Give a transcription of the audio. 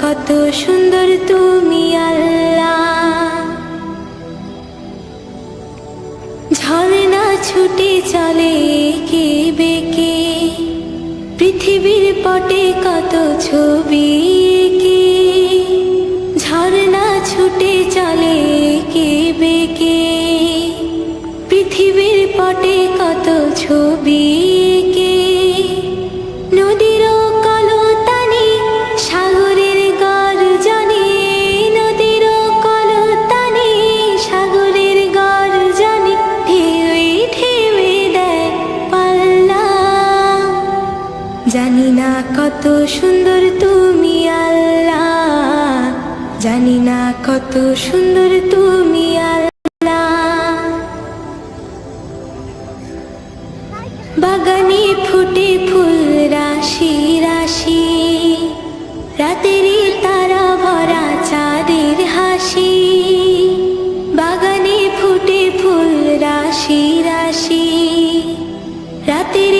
কত সুন্দর তুমি আল্লাহ। ঝর্ণা ছুটে চলে কে বেকে পৃথিবীর পটে কত ছবি কত সুন্দর তুমি আল্লাহ। জানি না কত সুন্দর তুমি বাগানে ফুটে ফুল রাশি রাশি রাতেরই তারা ভরা চাঁদের হাসি। বাগানে ফুটে ফুল রাশি রাশি রাতেরই